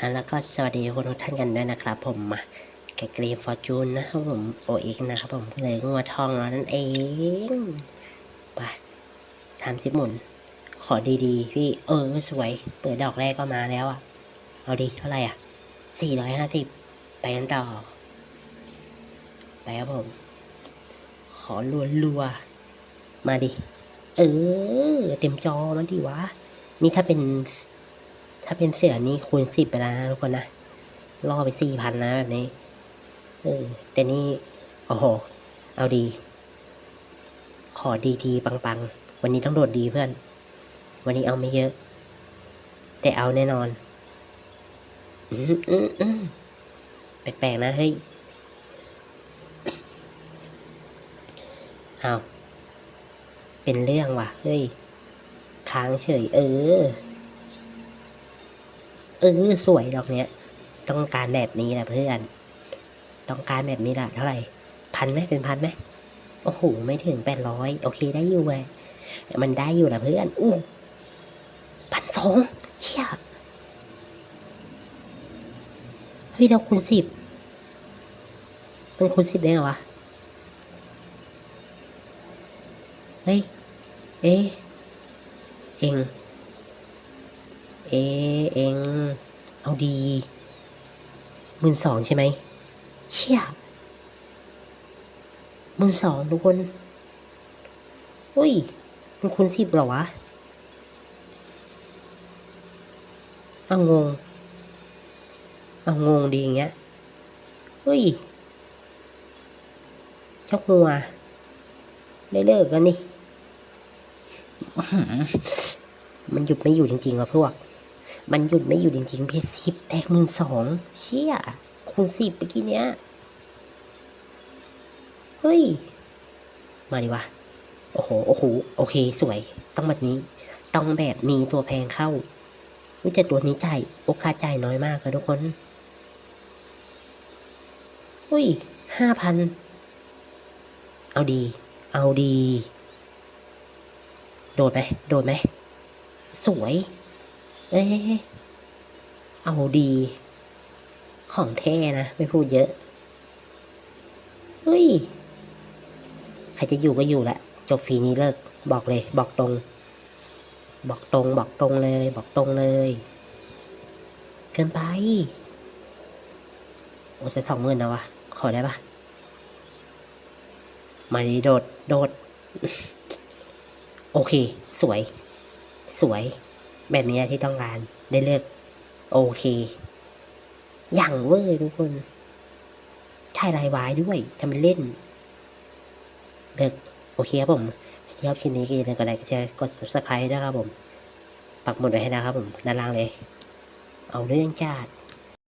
อะแล้วก็สวัสดีทุกคนทุกท่านกันด้วยนะครับ ผมมาแกกรีมฟอร์จูนนะครับผมโอเอกนะครับผมเลยงัวทองแล้วนั่นเองไปสามสิบหมุน ขอดีๆ พี่เออสวย เปิดดอกแรกก็มาแล้วอะ เอาดีเท่าไหร่อะสี่ร้อยห้าสิบไปกันต่อ ไปครับผม ขอรัวๆ มาดิ เออ เต็มจอมันดีวะ นี่ถ้าเป็น ถ้าเป็นเสือนี่คูณสิบไปแล้วนะทุกคนนะล่อไปสี่พันนะแบบนี้เออแต่นี่โอ้โห เอาดี ขอดีทีปังๆ วันนี้ต้องโดดดีเพื่อน วันนี้เอาไม่เยอะ แต่เอาแน่นอน อืมอืมอืมแปลกๆนะเฮ้ยเอาเป็นเรื่องว่ะ เฮ้ย ค้างเฉย เออ เออสวยดอกเนี้ย ต้องการแบบนี้แหละเพื่อน ต้องการแบบนี้แหละเท่าไหร่ พันไหมเป็นพันไหมโอ้โห ไม่ถึงแปดร้อยโอเคได้อยู่เลยมันได้อยู่นะเพื่อน อู้พันสองเชี่ยเฮ้ยเราคูณสิบเป็นคูณสิบได้เหรอวะ เฮ้ย เอ๊เอง เอะเองเอาดีหมื่นสองใช่ไหมเชี่ยหมื่นสองทุกคนอุ้ย มันคูณสิบเหรอวะเอางงเอางงดีอย่างเงี้ยเฮ้ยเจ้าหัวได้เลิกกันนี่อื้อหือมันหยุดไม่อยู่จริงๆว่ะพวก มันหยุดไม่อยู่จริงๆเพชรสิบแตกหมื่นสองเชี่ยคูณสิบเมื่อกี้เนี้ย เฮ้ย มาดิวะ โอ้โห โอ้โห โอเค สวย ต้องแบบนี้ ต้องแบบนี้ตัวแพงเข้าวิจะตัวนี้จ่ายโอกาสจ่ายน้อยมากเลยทุกคนอุ้ยห้าพัน เอาดี เอาดี โดดไหม โดดไหม สวย เอ้ยเอาดี ของแท้นะ ไม่พูดเยอะเฮ้ย ใครจะอยู่ก็อยู่แหละ จบฟรีนี้เลิก บอกเลย บอกตรง บอกตรง บอกตรงเลย บอกตรงเลย เกินไป โอ้จะสองหมื่นนะวะ ขอได้ปะมาดีโดด โดด โอเค สวย สวย แบบนี้ที่ต้องการได้เลือก โอเค อย่างเวอร์ทุกคน ใช่ลายวายด้วยทำเป็นเล่น เลือกโอเคครับผมที่ชอบคลิปนี้ก็อย่าลืมกดไลค์กดแชร์กด subscribe ด้วยครับผม ปักหมุดไว้ให้นะครับผมด้านล่างเลย เอาเรื่องจัด